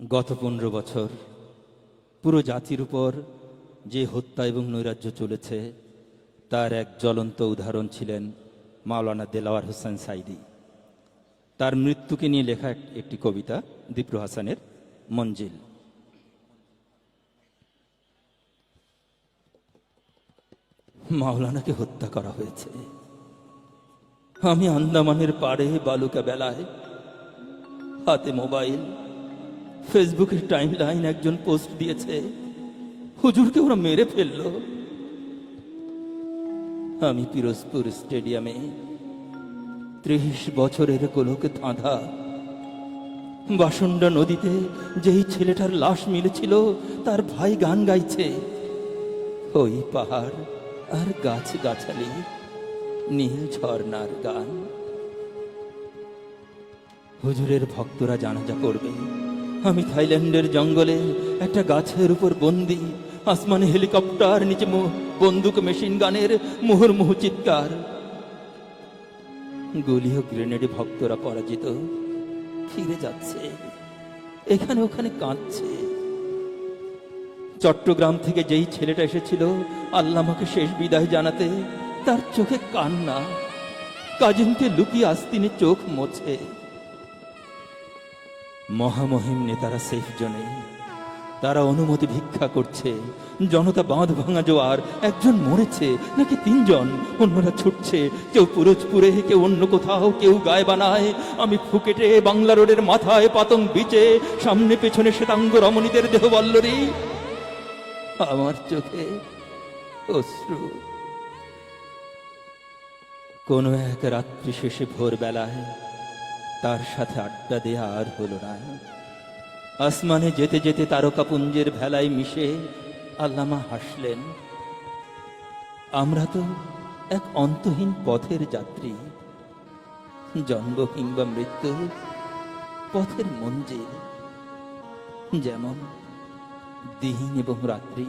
গত পনেরো বছর পুরো জাতির উপর যে হত্যা এবং নৈরাজ্য চলেছে, তার এক জ্বলন্ত উদাহরণ ছিলেন মাওলানা দেলাওয়ার হোসেন সাইদি। তার মৃত্যুকে নিয়ে লেখা একটি কবিতা, দীপ্রু হাসানের মঞ্জিল। মাওলানাকে হত্যা করা হয়েছে। আমি আন্দামানের পাড়ে বালুকা বেলায় হাতে মোবাইল ফেসবুকের টাইম লাইন একজন পোস্ট দিয়েছে। হুজুরকে ওরা মেরে ফেলল। আমি পিরোজপুর স্টেডিয়ামে ত্রিশ বছরের গোলক ধাঁধা। বাসন্ডা নদীতে যেই ছেলেটার লাশ মিলেছিল, তার ভাই গান গাইছে। ওই পাহাড় আর গাছ গাছালি নীল ঝর্ণার গান। হুজুরের ভক্তরা জানাজা পড়বে। আমি থাইল্যান্ডের জঙ্গলে একটা গাছের উপর বন্দি, আসমানে হেলিকপ্টার, নিচে বন্দুক, মেশিন গানের মুহুর্মুহু চিৎকার। গুলি ও গ্রেনেডে ভক্তরা পরাজিত। ফিরে যাচ্ছে। এখানে ওখানে কাঁদছে। চট্টগ্রাম থেকে যেই ছেলেটা এসেছিল আল্লামাকে শেষ বিদায় জানাতে তার চোখে কান্না। কাজিনকে লুকিয়ে আস্তিনে চোখ মোছে। মহামহিম নেতারা সেফ জোনে। তারা অনুমতি ভিক্ষা করছে। জনতা বাঁধ ভাঙা জোয়ার। একজন মরেছে, নাকি তিনজন? অন্যরা ছুটছে। কেউ পুরোজপুরে, কেউ অন্য কোথাও, কেউ গায়ে বানায়। আমি ফুকেটে বাংলা রোডের মাথায় পাতং বিচে। সামনে পেছনে শ্বেতাঙ্গ রমণীদের দেহ বল্লরি। আমার চোখে অশ্রু। কোনো এক রাত্রি শেষে ভোরবেলায় তার সাথে আড্ডা দেয়া আর হলো না। আসমানে যেতে যেতে তারকাপুঞ্জের ভেলায় মিশে আল্লামা হাসলেন, আমরা তো এক অন্তহীন পথের যাত্রী। জন্ম কিংবা মৃত্যু পথের মঞ্জিল যেমন দিন এবং রাত্রি।